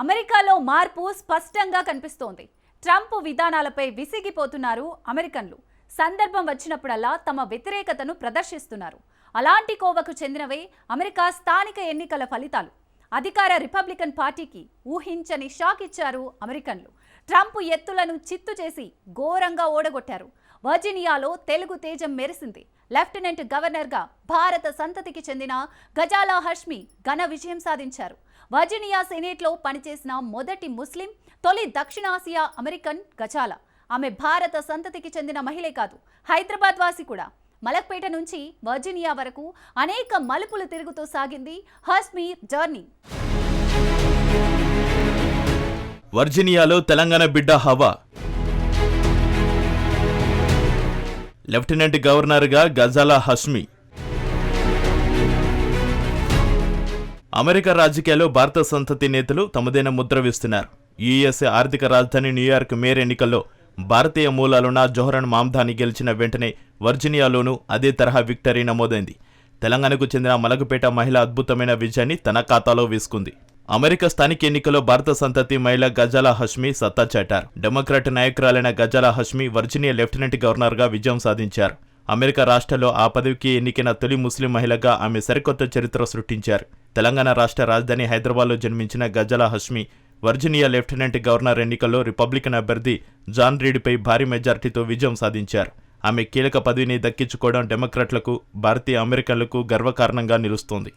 అమెరికాలో మార్పు స్పష్టంగా కనిపిస్తోంది. ట్రంప్ విధానాలపై విసిగిపోతున్నారు అమెరికన్లు. సందర్భం వచ్చినప్పుడల్లా తమ వ్యతిరేకతను ప్రదర్శిస్తున్నారు. అలాంటి కోవకు చెందినవే అమెరికా స్థానిక ఎన్నికల ఫలితాలు. అధికార రిపబ్లికన్ పార్టీకి ఊహించని షాక్ ఇచ్చారు అమెరికన్లు. ట్రంప్ ఎత్తులను చిత్తు చేసి ఘోరంగా ఓడగొట్టారు. వర్జీనియాలో తెలుగు తేజం మెరిసింది. లెఫ్టినెంట్ గవర్నర్గా భారత సంతతికి చెందిన గజాలా హష్మి ఘన విజయం సాధించారు. వర్జీనియా సెనేట్లో పనిచేసిన మొదటి ముస్లిం తొలి దక్షిణాసియా అమెరికన్ గజాల. ఆమె భారత సంతతికి చెందిన మహిళే కాదు హైదరాబాద్ వాసి కూడా. మలక్పేట నుంచి వర్జీనియా వరకు అనేక మలుపులు తిరుగుతూ సాగింది హస్మీర్ జర్నీ. వర్జీనియాలో తెలంగాణ బిడ్డ హవా. లెఫ్టినెంట్ గవర్నర్గా గజాలా హష్మి. అమెరికా రాజకీయాల్లో భారత సంతతి నేతలు తమదైన ముద్ర వేస్తున్నారు. యుఎస్ఏ ఆర్థిక రాజధాని న్యూయార్క్ మేయర్ ఎన్నికల్లో భారతీయ మూలాలున్న జోహరన్ మామ్ధాని గెలిచిన వెంటనే వర్జీనియాలోనూ అదే తరహా విక్టరీ నమోదైంది. తెలంగాణకు చెందిన మలకపేట మహిళ అద్భుతమైన విజయాన్ని తన ఖాతాలో వేసుకుంది. అమెరికా స్థానిక ఎన్నికల్లో భారత సంతతి మహిళ గజాలా హష్మి సత్తా చాటారు. డెమోక్రాట్ నాయకురాలైన గజాలా హష్మి వర్జీనియా లెఫ్టినెంట్ గవర్నర్గా విజయం సాధించారు. అమెరికా రాష్ట్రంలో ఆ పదవికి ఎన్నికైన తొలి ముస్లిం మహిళగా ఆమె సరికొత్త చరిత్ర సృష్టించారు. తెలంగాణ రాష్ట్ర రాజధాని హైదరాబాద్లో జన్మించిన Ghazala Hashmi Virginia lieutenant governor ఎన్నికల్లో రిపబ్లికన్ అభ్యర్థి జాన్ రీడ్పై భారీ మెజార్టీతో విజయం సాధించారు. ఆమె కీలక పదవిని దక్కించుకోవడం డెమోక్రాట్లకు భారతీయ అమెరికన్లకు గర్వకారణంగా నిలుస్తోంది.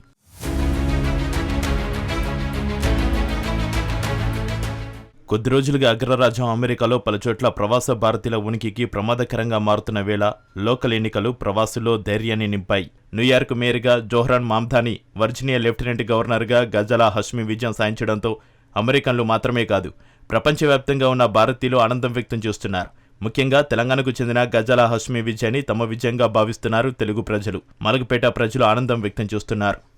కొద్ది రోజులుగా అగ్రరాజ్యం అమెరికాలో పలుచోట్ల ప్రవాస భారతీయుల ఉనికికి ప్రమాదకరంగా మారుతున్న వేళ లోకల్ ఎన్నికలు ప్రవాసుల్లో ధైర్యాన్ని నింపాయి. న్యూయార్క్ మేయర్గా జోహ్రాన్ మామ్ధాని వర్జీనియా లెఫ్టినెంట్ గవర్నర్గా గజలా హష్మి విజయం సాధించడంతో అమెరికన్లు మాత్రమే కాదు ప్రపంచవ్యాప్తంగా ఉన్న భారతీయులు ఆనందం వ్యక్తం చేస్తున్నారు. ముఖ్యంగా తెలంగాణకు చెందిన గజల హష్మి విజయాన్ని తమ విజయంగా భావిస్తున్నారు తెలుగు ప్రజలు. మలగపేట ప్రజలు ఆనందం వ్యక్తం చేస్తున్నారు.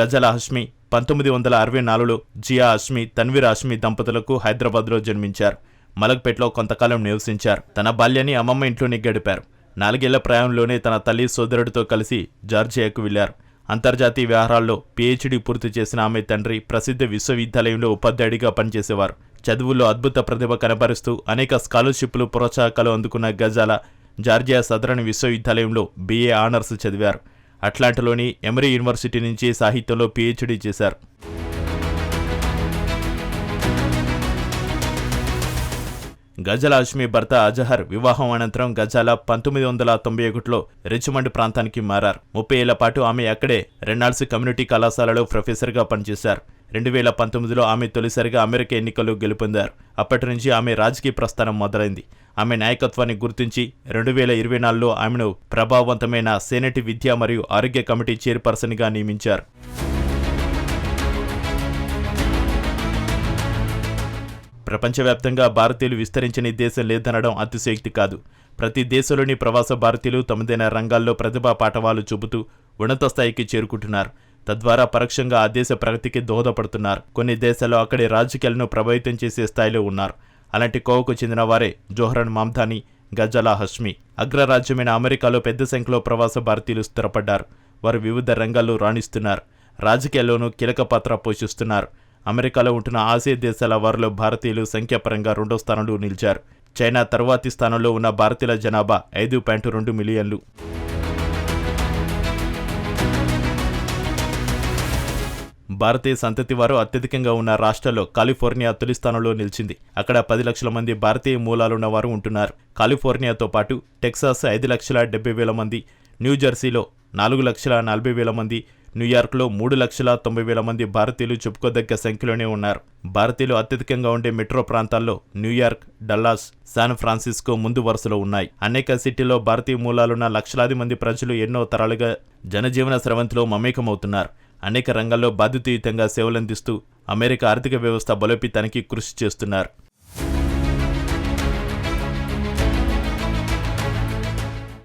గజల హష్మి పంతొమ్మిది వందల అరవై నాలుగులో జియా హష్మి తన్వీర్ హష్మి దంపతులకు హైదరాబాద్లో జన్మించారు. మలక్పేటలో కొంతకాలం నివసించారు. తన బాల్యాన్ని అమ్మమ్మ ఇంట్లోనే గడిపారు. నాలుగేళ్ళ ప్రాయంలోనే తన తల్లి సోదరుడితో కలిసి జార్జియాకు వెళ్ళారు అంతర్జాతీయ వ్యవహారాల్లో పీహెచ్డీ పూర్తి చేసిన ఆమె తండ్రి ప్రసిద్ధ విశ్వవిద్యాలయంలో ఉపాధ్యాయుడిగా పనిచేసేవారు. చదువుల్లో అద్భుత ప్రతిభ కనబరుస్తూ అనేక స్కాలర్షిప్లు ప్రోత్సాహకాలు అందుకున్న గజాల జార్జియా సదరన్ విశ్వవిద్యాలయంలో బీఏ ఆనర్స్ చదివారు. అట్లాంటాలోని ఎమరీ యూనివర్సిటీ నుంచి సాహిత్యంలో పీహెచ్డీ చేశారు. గజల భర్త అజహర్ వివాహం అనంతరం గజాల పంతొమ్మిది వందల తొంభై ఒకటిలో రిచ్మండ్ ప్రాంతానికి మారారు. ముప్పై ఏళ్ళ పాటు ఆమె అక్కడే రెనాల్డ్స్ కమ్యూనిటీ కళాశాలలో ప్రొఫెసర్గా పనిచేశారు. రెండు వేల పంతొమ్మిదిలో ఆమె తొలిసారిగా అమెరికా ఎన్నికల్లో గెలుపొందారు. అప్పటి నుంచి ఆమె రాజకీయ ప్రస్థానం మొదలైంది. ఆమె నాయకత్వాన్ని గుర్తించి రెండు వేల ఇరవై నాలుగులో ఆమెను ప్రభావవంతమైన సెనెట్ విద్య మరియు ఆరోగ్య కమిటీ చైర్పర్సన్గా నియమించారు. ప్రపంచవ్యాప్తంగా భారతీయులు విస్తరించని దేశం లేదనడం అతిశయోక్తి కాదు. ప్రతి దేశంలోని ప్రవాస భారతీయులు తమదైన రంగాల్లో ప్రతిభా పాఠవాలు చూపుతూ ఉన్నత స్థాయికి చేరుకుంటున్నారు. తద్వారా పరోక్షంగా ఆ దేశ ప్రగతికి దోహదపడుతున్నారు. కొన్ని దేశాల్లో అక్కడి రాజకీయాలను ప్రభావితం చేసే స్థాయిలో ఉన్నారు. అలాంటి కోవకు చెందిన వారే జోహరన్ మామ్ధాని గజలా హష్మి. అగ్రరాజ్యమైన అమెరికాలో పెద్ద సంఖ్యలో ప్రవాస భారతీయులు స్థిరపడ్డారు. వారు వివిధ రంగాల్లో రాణిస్తున్నారు. రాజకీయాల్లోనూ కీలక పాత్ర పోషిస్తున్నారు. అమెరికాలో ఉంటున్న ఆసియా దేశాల వారిలో భారతీయులు సంఖ్యాపరంగా రెండో స్థానంలో నిలిచారు. చైనా తరువాతి స్థానంలో ఉన్న భారతీయుల జనాభా ఐదు పాయింట్ రెండు మిలియన్లు. భారతీయ సంతతి వారు అత్యధికంగా ఉన్న రాష్ట్రాల్లో కాలిఫోర్నియా తొలి స్థానంలో నిలిచింది. అక్కడ పది లక్షల మంది భారతీయ మూలాలున్న వారు ఉంటున్నారు. కాలిఫోర్నియాతో పాటు టెక్సాస్ ఐదు లక్షల డెబ్బై వేల మంది న్యూజెర్సీలో నాలుగు లక్షల నలభై వేల మంది న్యూయార్క్లో మూడు లక్షల తొంభై వేల మంది భారతీయులు చెప్పుకోదగ్గ సంఖ్యలోనే ఉన్నారు. భారతీయులు అత్యధికంగా ఉండే మెట్రో ప్రాంతాల్లో న్యూయార్క్ డల్లాస్ శాన్ ఫ్రాన్సిస్కో ముందు వరుసలో ఉన్నాయి. అనేక సిటీలో భారతీయ మూలాలున్న లక్షలాది మంది ప్రజలు ఎన్నో తరాలుగా జనజీవన స్రవంతిలో మమేకమవుతున్నారు. అనేక రంగాల్లో బాధ్యతాయుతంగా సేవలందిస్తూ అమెరికా ఆర్థిక వ్యవస్థ బలోపేతానికి కృషి చేస్తున్నారు.